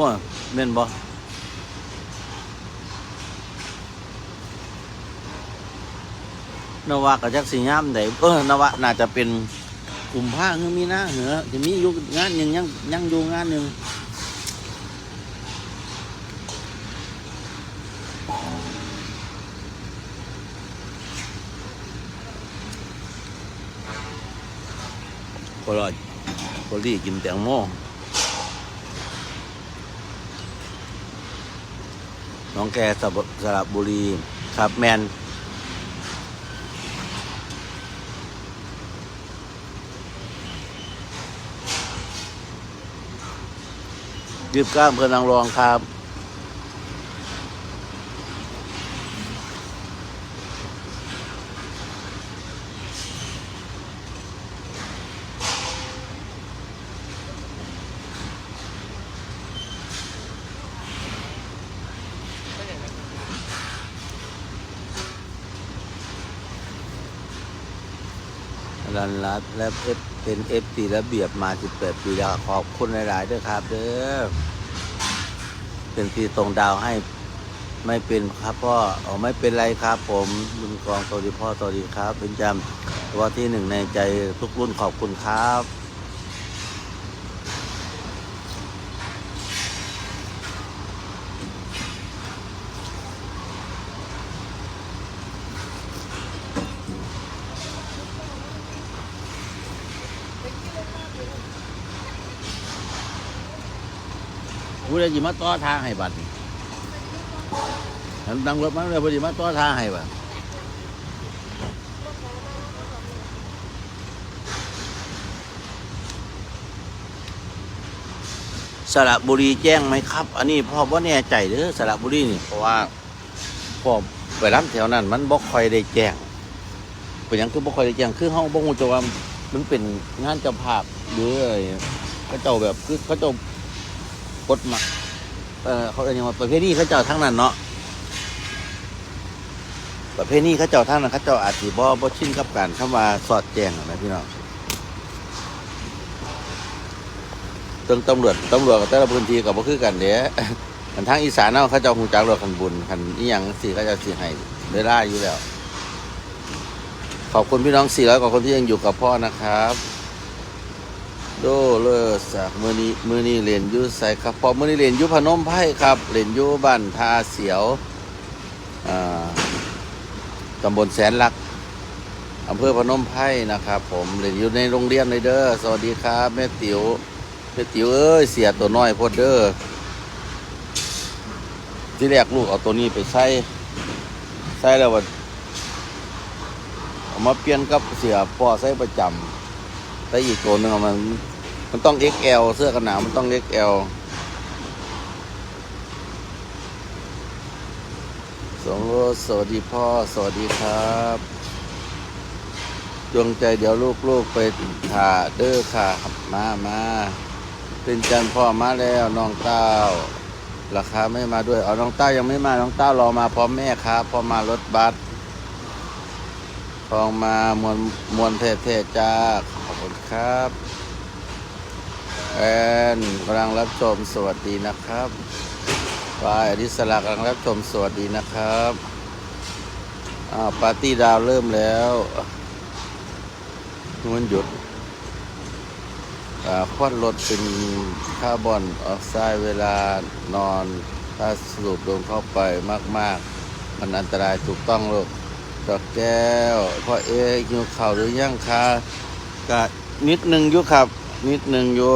บ่แม่นบ่นวะกับจักสิยามใดเออนวะน่าจะเป็นกลุ่มผ้าคือมีหนะเหรอจะมีอยู่งานหยังยังยังอยู่งานหนึ่งคนละคนที่กินแตงโม น้องแกสระสระบุรีครับแมนยืบกล้ามเพื่อนนางรองครับ รันรัดและเอฟเป็นเอฟซีระเบียบมา 18 ปีแล้วขอบคุณหลาย ๆ ด้วยครับเด้อเป็นทีตรงดาวให้ไม่เป็นครับพ่ออ๋อไม่เป็นไรครับ ผมลุงกองตอดีพ่อตอดีครับ เป็นจำตัวที่หนึ่งในใจทุกรุ่นขอบคุณครับ ใดจิมาต่อทางให้บัดนี่ฉันดังรถมาเลยพอดีมาต่อทางให้บัดสระบุรีแจ้งไหมครับ อันนี้พ่อว่าแน่ใจเด้อสระบุรีนี่เพราะว่าพ่อไปรับแถวนั้น มันบ่ค่อยได้แจ้งเป็นหยังคือบ่ค่อยได้แจ้งคือเฮาบ่ฮู้จักว่ามันเป็นงานเจ้าภาพหรืออะไรเขาเจ้าแบบคือเขาเจ้า กฎหมาเออเขาเรียกว่าประเภทนี้เขาเจ้าทั้งนั้นเนาะประเภทนี้เขาเจ้าทั้งนั้นเขาเจ้าอาจสิบ่บ่ชินกับการคำว่าสอดแจงนะพี่น้องตำตำรวจตำรวจกับแต่ละพื้นที่ก็บ่คือกันเด้อันทางอีสานเนาะเขาเจ้าฮู้จักรถคันบุญคันอีหยังสิเขาเจ้าสิให้ได้ล่าอยู่แล้ว ขอบคุณพี่น้อง400กว่าคนที่ยังอยู่กับพ่อนะครับ โดเลอจากมือนี้มือนี้เรียนยุใส่ครับพอมือนี้เรียนยุพนมไพ่ครับเรียนยุบ้านทาเสียวอ่าตำบลแสนลักอำเภอพนมไพ่นะครับ ผมเรียนอยู่ในโรงเรียนเลยเด้อสวัสดีครับแม่ติ๋วแม่ติ๋วเอ้ยเสียตัวน้อยโพดเด้อที่แรกลูกเอาตัวนี้ไปใส่ใส่แล้วว่าเอามาเปลี่ยนกับเสียพ่อใส่ประจำ แต่อีกตัวหนึ่งมัน มันต้อง XL เสื้อกันหนาวมันต้อง XL สองโรสสวัสดีพ่อ สวัสดีครับดวงใจเดี๋ยวลูกๆไปถ่าเด้อค่ะ มามาเป็นจันทร์พ่อมาแล้วน้องเต้าราคาไม่มาด้วย เอาน้องเต้ายังไม่มา น้องเต้ารอมาพร้อมแม่ครับพอมารถบัส ทองมามวลมวลเทศเทจ้าขอบคุณครับแอนกำลังรับชมสวัสดีนะครับวายอดิสลากำลังรับชมสวัสดีนะครับอ้าวปาร์ตี้ดาวเริ่มแล้วมันหยุดควันรถเป็นคาร์บอนออกไซด์เวลานอน ถ้าสูบลมเข้าไปมาก ๆ มันอันตรายถูกต้องลูก ดอกแก้วพ่อเอ๊กินข้าวหรือยังคะกะนิดหนึ่งอยู่ครับ นิดหนึ่งอยู่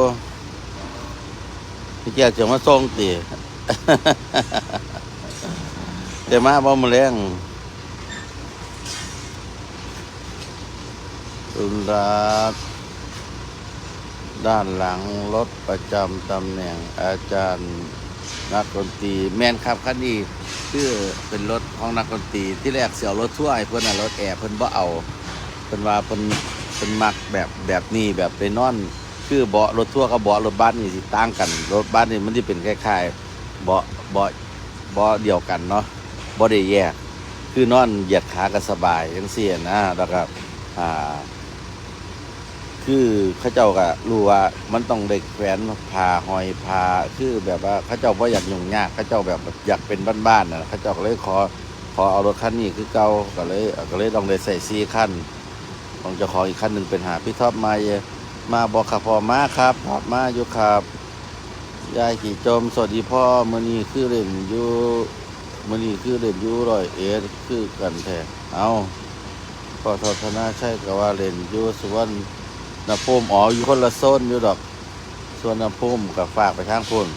พี่แก้วจะมาส่งตีแต่มาบ่มาแรงรุนรักด้านหลังรถประจำตำแหน่งอาจารย์ นักดนตรีแมนครับคันนี้คือเป็นรถของนักดนตรีที่แรกเสียวรถทั่วไอ้เพิ่นน่ะรถแอร์เพิ่อนบ่เอาเพิ่อนว่าเพิ่อนเพิ่อนมักแบบแบบนี้แบบไปนอน คือเบาะรถทั่วกับเบาะรถบัสนี่สิต่างกัน รถบัสนี่มันสิเป็นคล้ายๆเบาะเบาะเบาะเดียวกันเนาะบ่ได้แยกคือนอนเหยียดขาก็สบายจังซี่นะแล้วก็อ่า คือเข้าเจ้าก็รู้ว่ามันต้องเด็กแขวนผ่าหอยผ่าคือแบบว่าเข้าเจ้าว่าอยากยุ่งยากเข้าเจ้าแบบอยากเป็นบ้านๆนะเข้าเจ้าก็เลยขอขอเอารถคันนี้คือเก่าก็เลยก็เลยต้องได้ใส่ซีขั้นของเจ้าของอีกคันหนึ่งเป็นหาพี่ท็อปมาเยมาบอกขับพอมาครับพอมาอยู่ครับยายขี่จมสวัสดีพ่อมือนี้คือเล่นอยู่มือนี้คือเล่นอยู่ร้อยเอ็ดคือกันแท้เอาพอทอธนาใช่ก็ว่าเล่นอยู่สุวรรณ น้ำพุ่มอ๋ออยู่คนละโซนอยู่ดอก ส่วนน้ำพุ่มกับฝากไปทางพุ่น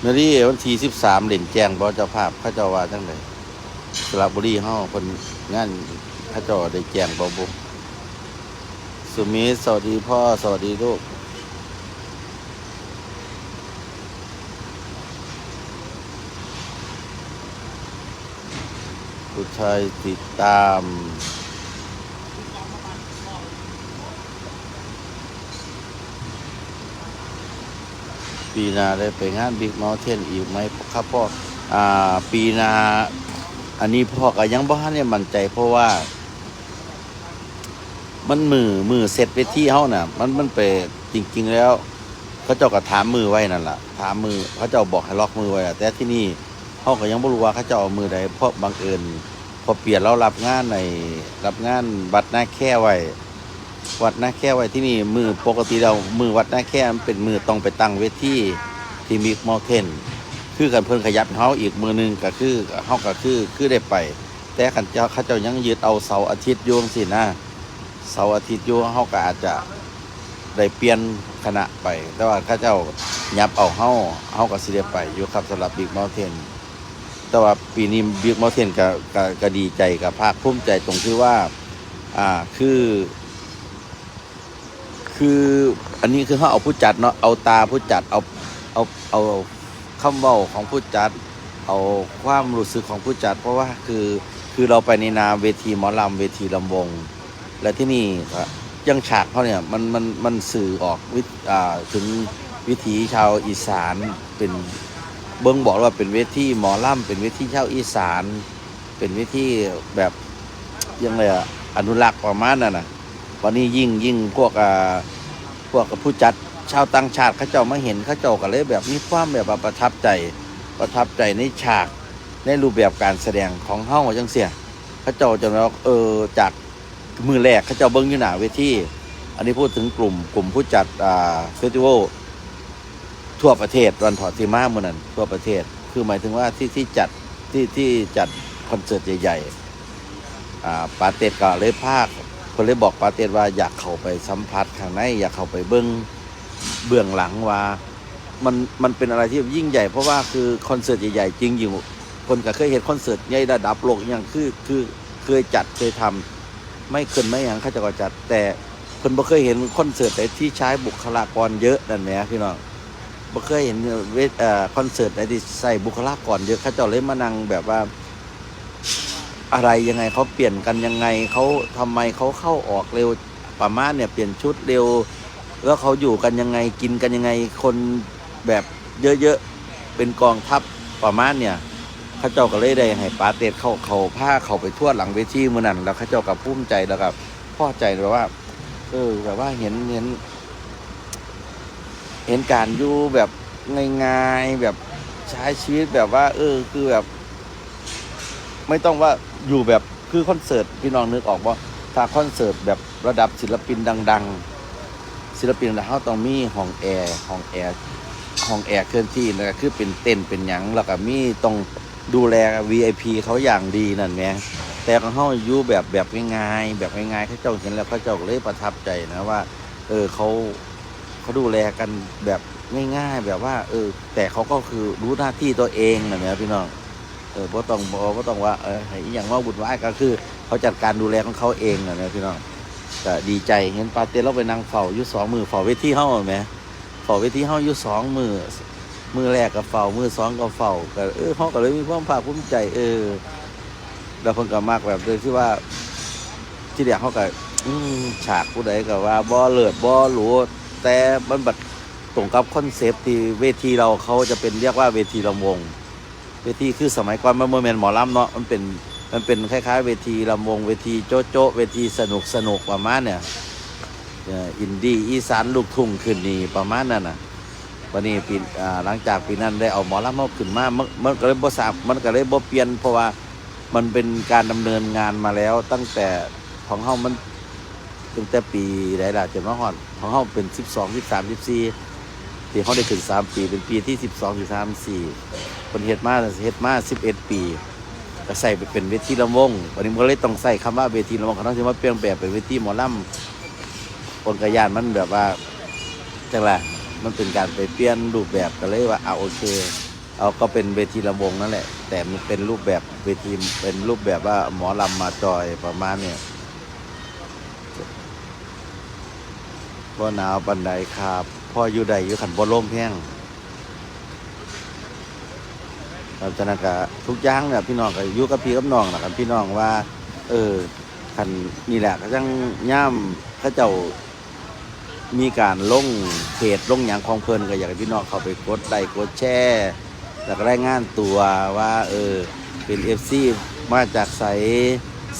เมื่อี้วันที่สิบสามเหล่นแจงบอเจ้าภาพเข้าเจ้าว่าจังไดสระบุรีเฮาคนงานเข้าเจ้าได้แจงบอบุสุมิสวัสดีพ่อ สวัสดีลูก ผู้ชายติดตาม ปีนาได้ไปงานบิ๊ก u n เทนอีกไหมครับพ่ออ่า ปีนาอันนี้พ่อก็ยังบ่ทันได้มั่นใจเพราะว่า มันมือมือเสร็จไปที่เฮาน่ะ มันมันไปจริง ๆ แล้ว เขาเจ้าก็ถามมือไว้นั่นล่ะถามมือเขาเจ้าบอกให้ล็อกมือไว้อะแต่ที่นี่ เฮาก็ยังบ่รู้ว่าเขาจ้าเอามือใดเพราะบังเอิญพอเปลี่ยนเรารับงานในรับงานวัดหน้าแค่ไว้วัดหน้าแค่ไว้ที่นี่มือปกติเรามือวัดหน้าแค่มันเป็นมือต้องไปตั้งเวทีที่มิกมอเทนคือกันเพิ่นขยับเฮาอีกมือหนึงก็คือเฮาก็คือคือได้ไป แต่ขันเจ้าเขาเจ้ายังยึดเอาเสาร์อาทิตย์โยงสินะเสาร์อาทิตย์โยงเฮาก็อาจจะได้เปลี่ยนคณะไป แต่ว่าเข้าเจ้ายับเอาเฮาเฮาก็สิได้ไปอยู่ครับสำหรับบิ๊กมอเทน แต่ว่าปีนี้บิ๊กมอเทนก็ก็ก็ดีใจกับภาคภูมิใจตรงที่ว่า อ่าคือ คืออันนี้คือเขาเอาผู้จัดเนาะเอาตาผู้จัดเอาเอาเอาคำเว้าของผู้จัด เอาความรู้สึกของผู้จัด เพราะว่าคือคือเราไปในนามเวทีหมอลำเวทีลำวง และที่นี่ก็ยังฉากเขาเนี่ยมันมันมันสื่อออกวิถึงวิถีชาวอีสานเป็น เบิ้งบอกว่าเป็นเวทีหมอลำเป็นเวทีเช่าอีสาน เป็นเวทีแบบยังไงอะอนุรักษ์ประมาณนั้นนะวันนี้ยิ่งยิ่งพวกอ่าพวกผู้จัดชาวต่างชาติเขาเจ้ามาเห็นเขาเจ้าก็เลยแบบมีความแบบว่าประทับใจประทับใจในฉากในรูปแบบการแสดงของเฮ้าจังเสียเขาเจ้าจะว่าเออจากมือแรกเขาเจ้าเบิ้งอยู่หนาเวทีอันนี้พูดถึงกลุ่มกลุ่มผู้จัดอ่าเฟสติวัล ทั่วประเทศวันถอดทีมาเมื่อนั้นทั่วประเทศ คือหมายถึงว่าที่ที่จัดที่ที่จัดคอนเสิร์ตใหญ่ๆอ่าปาเต็ดก็เลยภาคคนเลยบอกปาเต็ดว่าอยากเข้าไปสัมผัสข้างในอยากเข้าไปเบื้องเบื้องหลังว่ามันมันเป็นอะไรที่ยิ่งใหญ่เพราะว่าคือคอนเสิร์ตใหญ่ๆจริงอยู่คนก็เคยเห็นคอนเสิร์ตใหญ่ระดับโลกอย่างคือคือเคยจัดเคยทำไม่เกินไม่หยังเขาจะก็จัดแต่คนบ่เคยเห็นคอนเสิร์ตไหนที่ใช้บุคลากรเยอะนั่นแหละพี่น้อง บ่เคยเห็นเวทเอ่อคอนเสิร์ตไหนที่ใส่บุคลากรเยอะเขาเจ้าเลยมานั่งแบบว่า อะไรยังไงเขาเปลี่ยนกันยังไงเขาทำไมเขาเข้าออกเร็วประมาณเนี่ย เปลี่ยนชุดเร็ว แล้วเขาอยู่กันยังไงกินกันยังไง คนแบบเยอะๆเป็นกองทัพประมาณเนี่ยเขาเจ้าก็เลยได้ให้ปาเตดเข้าเขาผ้าเขาไปทั่วหลังเวทีมือนั้นแล้วเขาเจ้ากับภูมิใจแล้วกับพ่อใจแบบว่า เออแบบว่าเห็นเห็น เห็นการอยู่แบบง่ายๆแบบใช้ชีวิตแบบว่า เออ คือแบบ ไม่ต้องว่าอยู่แบบคือคอนเสิร์ตพี่น้องนึกออกว่าถ้าคอนเสิร์ตแบบระดับศิลปินดัง ๆ ศิลปินเขาต้องมีห้องแอร์ห้องแอร์ห้องแอร์เคลื่อนที่แล้วก็คือเป็นเต้นเป็นหยังแล้วก็มีต้องดูแล VIP เขาอย่างดีนั่นแหมแต่ของเขาอยู่แบบแบบง่ายๆแบบง่ายๆเขาเจ้าเห็นแล้วเขาเจ้าก็เลยประทับใจนะว่า เออเขา เขาดูแลกันแบบง่ายๆแบบว่า เออ แต่เขาก็คือรู้หน้าที่ตัวเองนะเนี่ยพี่น้องเออบ่ต้องบ่บ่ต้องว่าเอออย่างว่าบุญไหว้ก็คือ เขาจัดการดูแลของเขาเองนะเนี่ยพี่น้องก็ดีใจเห็นปาเต้เราไปนั่งเฝ้าอยู่สองมือเฝ้าเวทีเฮาไหมเฝ้าเวทีเฮาอยู่สองมือมือแรกก็เฝ้ามือสองก็เฝ้าก็เออเขาก็เลยมีความภาคภูมิใจ เออแล้วเพิ่นก็มากแบบเลยที่ว่าที่เดียวเขาก็ฉากผู้ใดก็ว่าบ่เลิศบ่หรู แต่มันบัดตรงกับคอนเซปต์ที่เวทีเราเขาจะเป็นเรียกว่าเวทีลำวง เวทีคือสมัยก่อนมันโมเมนหมอลำเนาะมันเป็นมันเป็นคล้ายๆ เวทีลำวง เวทีโจ๊ะโจ๊ะเวทีสนุกสนุกประมาณเนี่ยอินดี้อีสานลูกทุ่งขึ้นนี่ประมาณนั้นน่ะวันนี้ปีอ่หลังจากปีนั้นได้เอาหมอลำมาขึ้นมามันมันก็เลยบ่สาบมันก็เลยบ่เปลี่ยนเพราะว่ามันเป็นการดำเนินงานมาแล้วตั้งแต่ของเฮามัน ตั้งแต่ปีใดล่ะจนมาฮอดของเฮาเป็น 12 13 14ที่เฮาได้ขึ้น3 ปีเป็นปีที่ 12 13 14คนเฮ็ดมาเฮ็ดมา 11 ปีก็ใส่ไปเป็นเวทีลำวงวันนี้มันก็เลยต้องใส่คำว่าเวทีลำวงเขาต้องใช้ว่าเปลี่ยนแบบเป็นเวทีหมอลำคนกระยานมันแบบว่าจังไรมันเป็นการไปเปลี่ยนรูปแบบก็เลยว่าเอาโอเค เอาก็เป็นเวทีลำวงนั่นแหละ แต่มันเป็นรูปแบบเวทีเป็นรูปแบบว่าหมอลำมาจอยประมาณเนี่ย บ่หนาวปันใดครับพ่ออยู่ใดอยู่ขันบ่ลมแห้งครับฉะนั้นก็ทุกอย่างเนี่ยพี่น้องก็อยู่กับพี่กับน้องนะครับพี่น้องว่า เออคันนี่แหละก็จังย่ามเขาเจ้ามีการลงเพจลงอย่างของเพลินก็อยากให้พี่น้องเข้าไปกดไลค์กดแชร์แล้วก็รายงานตัวว่า เออเป็น FC มาจากไส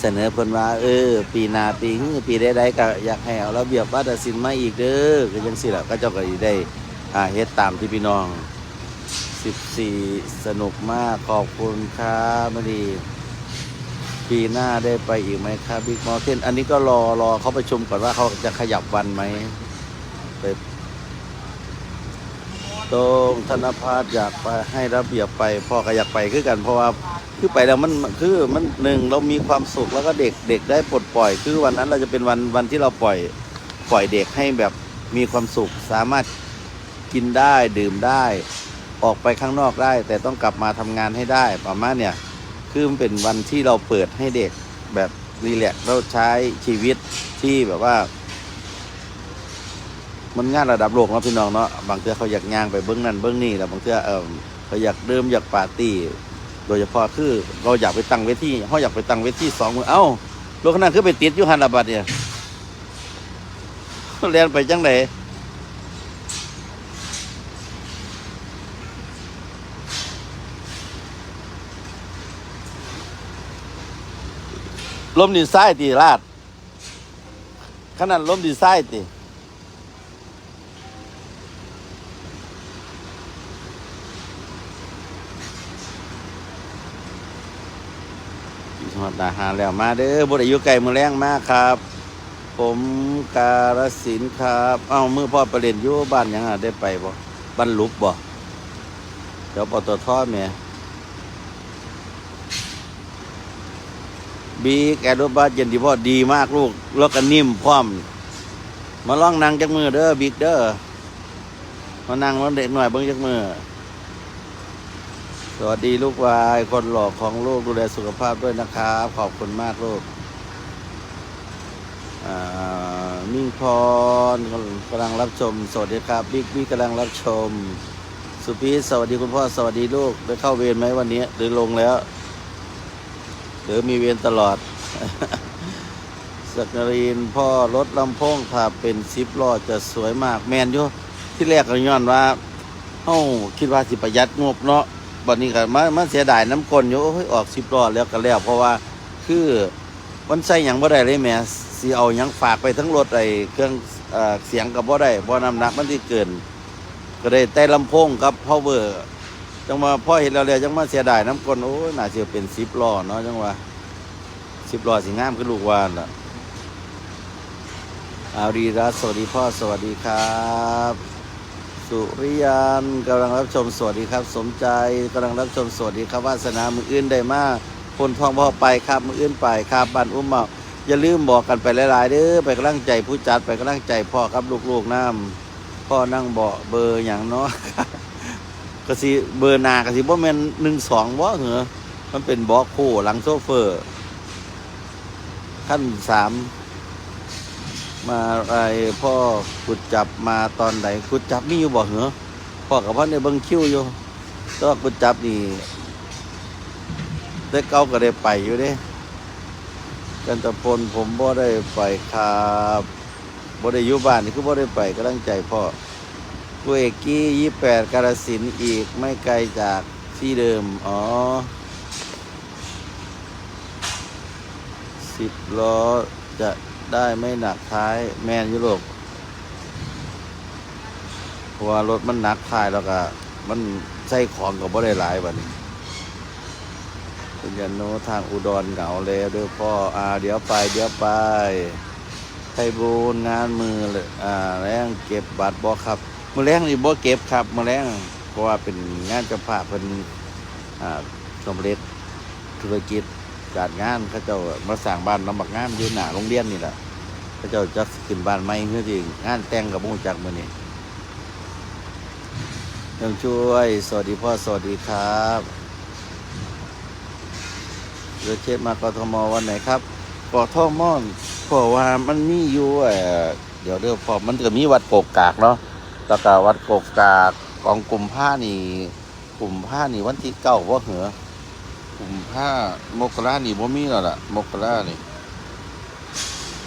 เสนอเพิ่นว่าเออ ปีหน้าปีหื้อปีใดๆก็อยากให้เอาระเบียบวัฒนศิลป์มาอีกเด้อก็จังซี่ล่ะก็เจ้าก็สิได้อ่าเฮ็ดตามที่พี่น้อง 14 สนุกมากขอบคุณครับมาดีปีหน้าได้ไปอีกไหมครับบิ๊กมอเทนอันนี้ก็รอรอเขาประชุมก่อนว่าเขาจะขยับวันไหมไปตรงธนพัฒน์อยากไปให้ระเบียบไปพ่อก็อยากไปคือกันเพราะว่า คือไปแล้วมันคือมันหนึ่งเรามีความสุขแล้วก็เด็กเด็กได้ปลดปล่อย คือวันนั้นเราจะเป็นวันวันที่เราปล่อยปล่อยเด็กให้แบบมีความสุขสามารถกินได้ดื่มได้ ออกไปข้างนอกได้ แต่ต้องกลับมาทำงานให้ได้ประมาณเนี่ยคือมันเป็นวันที่เราเปิดให้เด็กแบบรีแลกซ์เราใช้ชีวิตที่แบบว่า มันงานระดับโลกเนาะพี่น้องเนาะบางเทื่อเขาอยากย่างไปเบื้องนั้นเบื้องนี้แล้วบางเทื่อเออเขาอยากเดิมอยากปาร์ตี้ โดยเฉพาะคือเราอยากไปตั้งเวทีเขาอยากไปตั้งเวทีสองมือเอ้ารถขนาดคือไปติดอยู่ฮันระบัดเนี่ยเรียนไปจังไหนลมดีไซน์ตีลาดขนาดลมดีไซน์ตี สวัสดีหาแล้วมาเด้อบไดอายู่ไก่มือแรงมากครับ ผมการสินครับ เอ้ามือพ่อประเด็นอยู่บ้านยังอะได้ไปบ่บ้านลุกบ่เดี๋ยวปตทแหม่บีแกรถบัสเย็นดีพ่อดีมากลูกแล้วก็นิ่มพร้อม มาล่องนั่งจักมือเด้อบิ๊กเด้อมานั่งรถเด็กหน่อยเบิ้งจักมือ สวัสดีลูกวายคนหล่อของลูกดูแลสุขภาพด้วยนะครับ ขอบคุณมากลูกมิ่งพรกำลังรับชม สวัสดีครับบิ๊กบิ๊กกำลังรับชม สุพีสวัสดีคุณพ่อสวัสดีลูกได้เข้าเวรไหมวันนี้ หรือลงแล้ว หรือมีเวียนตลอดสักกรีนพ่อรถลำโพงถ้าเป็นซิปล้อจะสวยมากแมนอยู่ที่แรกก็ย้อนว่าเอ้าคิดว่าสิประหยัดงบเนาะ บัดนี้ก็มามาเสียดายน้ำกลอยู่โอ้ยออกซิปล้อแล้วก็แล้ว เพราะว่าคือมันใส่หยังบ่ได้เลยแหม่สิเอาหยังฝากไปทั้งรถไอ้เครื่องเอ่อเสียงก็บ่ได้บ่น้ำหนักมันที่เกิน ก็ได้แต่ลำโพงกับ power จังมาพ่อเห็นแล้วเลยจังมาเสียดายน้ำกลนโอ้ยน่าจะเป็นสิบล้อเนาะจังว่าสิบล้อสิงามคือลูกวานล่ะอารีรัตน์สวัสดีพ่อสวัสดีครับ สุริยันกำลังรับชมสวัสดีครับ สมใจกำลังรับชมสวัสดีครับวาสนามืออื่นได้มากคนทองพ่อไปครับมืออื่นไปครับบ้านอุ้มเมาอย่าลืมบอกกันไปหลายๆเด้อไปกำลังใจผู้จัดไปกำลังใจพ่อครับลูกๆน้ำพ่อนั่งเบาเบอร์อย่างเนาะกสิเบอร์นากสิบ่แม่นหนึ่งสองบ่เหรอมันเป็นบล็อกคู่หลังโซเฟอร์ขั้นสาม มาอะไรพ่อขุดจับมาตอนไหนขุดจับมีอยู่บ่เหรอพ่อกับพ่อในเบิ่งคิวอยู่ตัวขุดจับนี่ได้เก้าก็ได้ไปอยู่เด้กันตะพลผมบ่ได้ไปครับบ่ได้อยู่บ้านนี่คือบ่ได้ไปกำลังใจพ่อกูเอกกี้ยี่แปดกาลสินอีกไม่ไกลจากที่เดิม อ๋อสิบล้อจะ ได้ไม่หนักท้ายแมนยุโรปเพราะว่ารถมันหนักท้ายแล้วก็ มันใส่ของกับบ่ได้หลายบัดนี้คุณยันโนทางอุดรเหงาแล้วด้อพ่ออ่าเดี๋ยวไป เดี๋ยวไปไทบูนงานมือเลยอ่าแรงเก็บบัตรบ่ครับมือแรงนี่บ่เก็บครับมือแรงเพราะว่าเป็นงานจ้าภาเป็นอ่าสำเร็จธุรกิจ การงานเขาเจ้ามาสร้างบ้านลำบักงามอยู่หน้าโรงเรียนนี่แหละเขาเจ้าจะขึ้นบ้านใหม่เพื่อที่งานแต่งกับมุงจักมือนี้ยังช่วย สวัสดีพ่อ สวัสดีครับเรือเชฟมากทมวันไหนครับกทมเพราะว่ามันมีอยู่เดี๋ยวเดี๋ยวพอมันจะมีวัดโกกกากเนาะแล้วก็วัดโกกกากของกลุ่มผ้านี่ กลุ่มผ้านี่วันที่เก้าว่าเหรอ กลุ่มผ้ามกรานี่บ่มีแล้วล่ะมกรานี่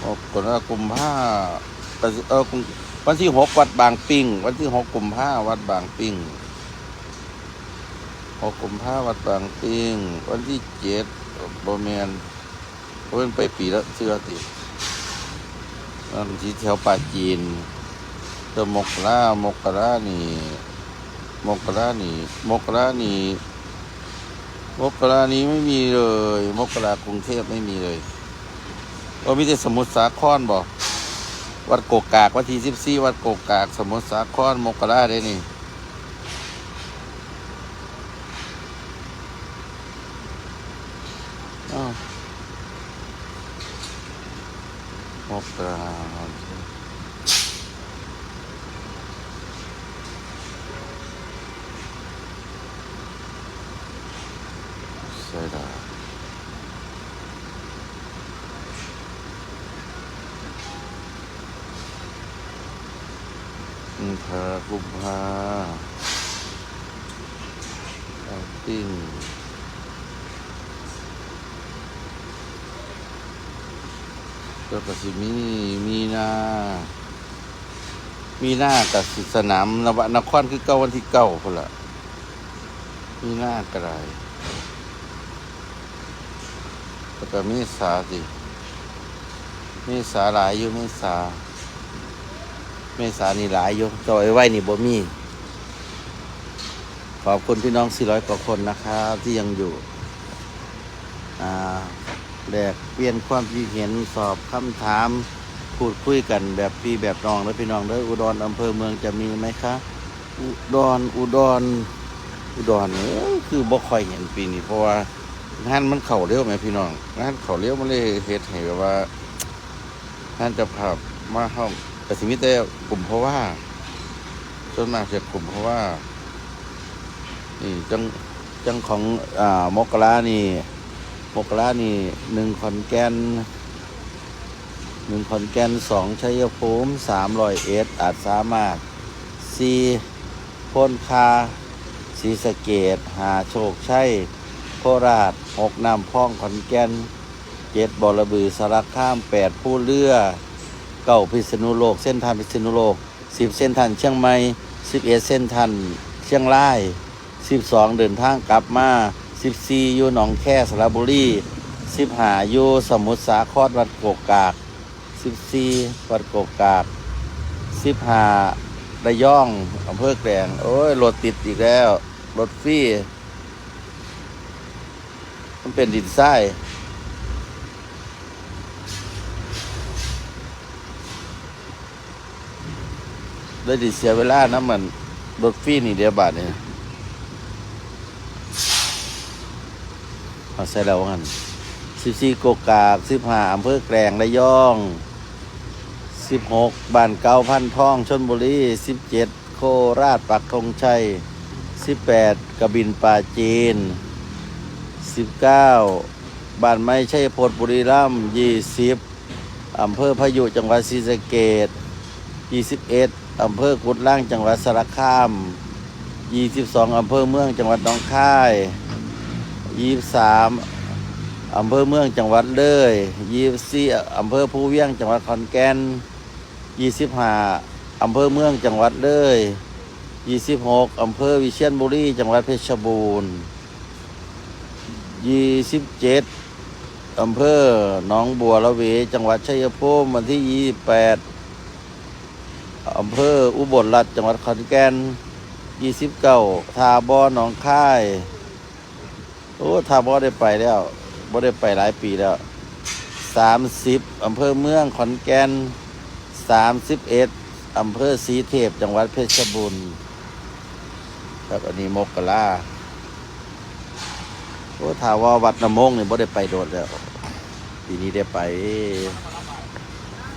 มกรากลุ่มผ้าเออกุมวันที่หกวัดบางปิงวันที่หกกลุ่มภาวัดบางปิงหกกลุ่มภาวัดบางปิงวันที่เจ็ดบแมนเพราะเป็นไปปีละเสื้อติวันที่แถวป่าจีนเตมกรามกรานี่มกรานี่มกรานี่ มกรานี้ไม่มีเลย มกรากรุงเทพไม่มีเลยก็มีแต่สมุทรสาครบอกวัดโกกากวันที่สิบสี่วัดโกกาก สมุทรสาครมกราได้นี่อ้มกราช่ละกุมภากุม ภาเอาปิ้งแล้วก็สิมีมีนา มีหน้ากับสนามนวนครคือเก้าวันที่เก้าพุ่นละมีหน้ากระไรแล้วก็มีสาสิมีสาหลายอยู่มีสา เมษานี่หลายอยู่จอยไว้นี่บ่มีขอบคุณพี่น้อง 400 กว่าคนนะครับ ที่ยังอยู่แลกเปลี่ยนความคิดเห็นสอบคำถาม พูดคุยกันแบบพี่แบบน้องแล้วพี่น้องเด้ออุดรอำเภอเมืองจะมีไหมคะ อุดรอุดรอุดรเนี่ยคือบ่ค่อยเห็นปีนี้เพราะว่างานมันเข่าเร็วไหมพี่น้องงานเข่าเร็วมันเลยเฮ็ดให้แบบว่างานจะพามาห้อง แต่สิ่งที่แต่กลุ่มเพราะว่าส่วนมากจะกลุ่มเพราะว่า นี่จังจังของอ่ามกรานี่มกรานี่หนึ่งขอนแก่นหนึ่งขอนแก่นสองชัยภูมิสามรอยเอ็ดอาจสามารถสี่พ้นคาศรีสะเกดหาโชคชัยโคราชหกนำพ่องขอนแก่นเจ็ดบอระบือสารคามแปดผู้เรือ เก้าพิษณุโลก เส้นทางพิษณุโลกสิบเส้นทางเชียงใหม่สิบเอ็ดเส้นทางเชียงรายสิบสองเดินทางกลับมาสิบสี่อยู่หนองแค่สระบุรีสิบห้าอยู่สมุทรสาครวัดโกกากสิบสี่วัดโกกากสิบห้าระย่องอำเภอแกลงโอ้ยรถติดอีกแล้วรถฟรีมันเป็นดินทราย ได้ดิเสียเวลานะมันรถฟรีนี่เดียวบาทเนี่ยเอาใส่แล้วกันสิบสี่โกกากสิบห้าอำเภอแกลงระยองสิบหกบ้านเก่าพันท่องชนบุรีสิบเจ็ดโคราชปักธงชัยสิบแปดกระบินป่าจีนสิบเก้าบ้านไม้ชัยพลบุรีรัมย์ยี่สิบอำเภอพายุจังหวัดศรีสะเกษ21อ อำเภอกุดล่างจังหวัดสระคาม 22 อำเภอเมืองจังหวัดหนองคาย 23 อำเภอเมืองจังหวัดเลย24 อำเภอภูเวียงจังหวัดขอนแก่น 25 อำเภอเมืองจังหวัดเลย 26 อำเภอวิเชียรบุรีจังหวัดเพชรบูรณ์27 อำเภอหนองบัวละเว จังหวัดชัยภูมิวันที่ยี่แปด อำเภออุบลรัฐจังหวัดขอนแก่นยี่สิบเก้าทาบอหนองค่าย โอ้ทาบอได้ไปแล้วบ่ได้ไปหลายปีแล้วสามสิบอำเภอเมืองขอนแก่นสามสิบเอ็ดอำเภอสีเทพจังหวัดเพชรบูรณ์ครับอันนี้มกลาโอ้ทาว่าวัดนมงนี่บ่ได้ไปโดดแล้วปีนี้ได้ไป